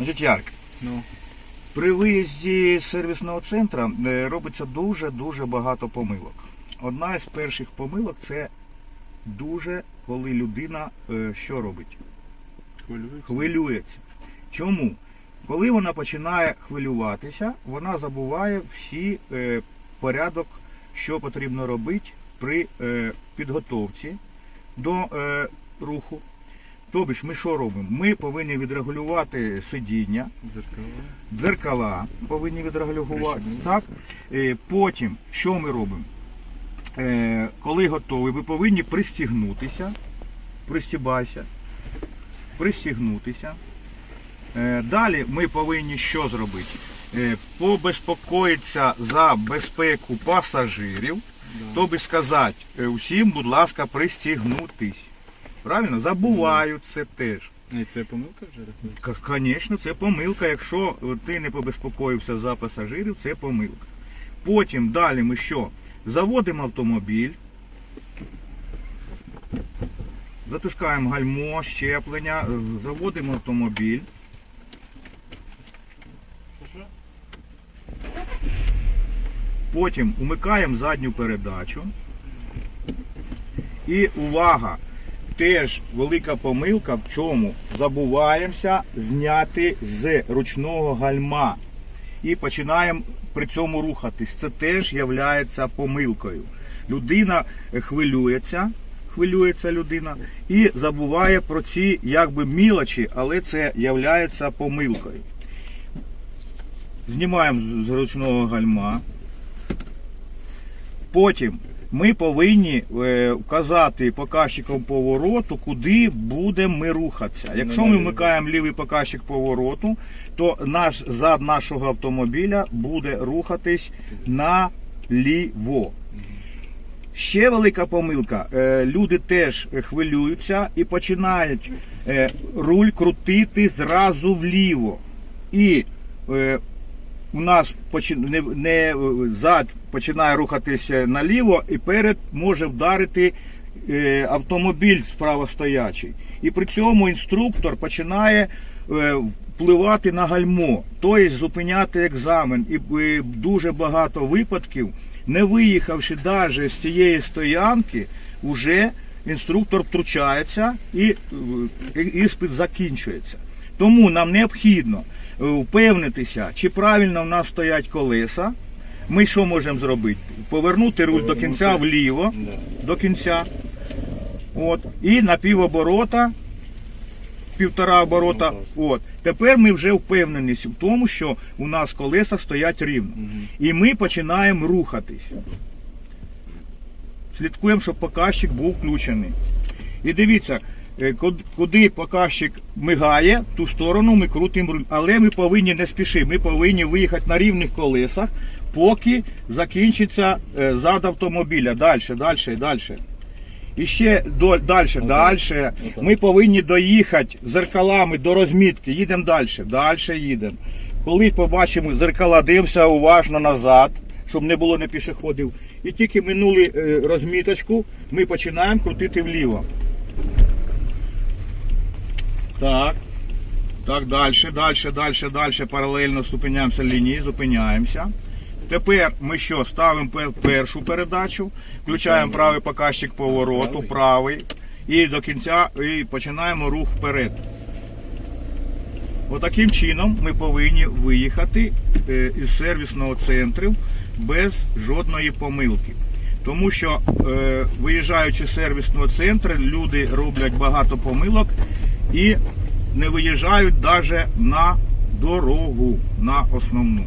Значить, Ярк, Ну, при виїзді з сервісного центру е, робиться дуже-дуже багато помилок. Одна із перших помилок це дуже, коли людина е, що робить? хвилюється. Хвилюється. Чому? Коли вона починає хвилюватися, вона забуває всі е, порядок, що потрібно робити при е, підготовці до е, руху. Тобто ми що робимо? Ми повинні відрегулювати сидіння, Зеркала. дзеркала повинні відрегулювати. Так? Е, потім, що ми робимо? Е, коли готові, ви повинні пристігнутися. Пристібайся. Пристігнутися. Е, далі ми повинні що зробити? Побезпокоїтися за безпеку пасажирів. Да. Тобі сказати усім, будь ласка, пристігнутись. Правильно? Забувають це теж. І це помилка вже рахується? Звісно, це помилка. Якщо ти не побезпокоївся за пасажирів, це помилка. Потім далі ми що? Заводимо автомобіль, затискаємо гальмо, щеплення, заводимо автомобіль. Потім умикаємо задню передачу. І увага! Теж велика помилка в чому? Забуваємося зняти з ручного гальма. І починаємо при цьому рухатись. Це теж є помилкою. Людина хвилюється, хвилюється людина і забуває про ці якби мілочі, але це є помилкою. Знімаємо з ручного гальма. Потім ми повинні е, вказати показчиком повороту, куди будемо ми рухатися. Якщо ми вмикаємо лівий показчик повороту, то наш зад нашого автомобіля буде рухатись наліво. Ще велика помилка. Е, Люди теж хвилюються і починають е, руль крутити зразу вліво. І у нас не, не е, зад починає рухатися наліво, і перед може вдарити е, автомобіль справа стоячий. І при цьому інструктор починає е, впливати на гальмо, тобто зупиняти екзамен. І е, дуже багато випадків, не виїхавши навіть з цієї стоянки, вже інструктор втручається і е, іспит закінчується. Тому нам необхідно впевнитися, чи правильно в нас стоять колеса. Ми що можемо зробити? Повернути руль до кінця вліво, до кінця. От. І на півоборота, півтора оборота. Ну. От. Тепер ми вже впевнені в тому, що у нас колеса стоять рівно. І ми починаємо рухатись. Слідкуємо, щоб показчик був включений. І дивіться, е, куди показчик мигає, в ту сторону ми крутимо руль. Але ми повинні не спішити, ми повинні виїхати на рівних колесах, поки закінчиться е, зад автомобіля. Далі, далі, далі. І ще далі, далі. Ми повинні доїхати зеркалами до розмітки. Їдемо далі, далі їдемо. Коли побачимо зеркала, дивимося уважно назад, щоб не було не пішоходів. І тільки минули е, розміточку, ми починаємо крутити вліво. Так. Так, далі, далі, далі, далі. Паралельно зупиняємося лінії, зупиняємося. Тепер ми що? Ставимо першу передачу, включаємо правий показчик повороту, правий. І до кінця і починаємо рух вперед. Отаким чином ми повинні виїхати е, із сервісного центру без жодної помилки. Тому що е, виїжджаючи з сервісного центру, люди роблять багато помилок і не виїжджають навіть на дорогу, на основну.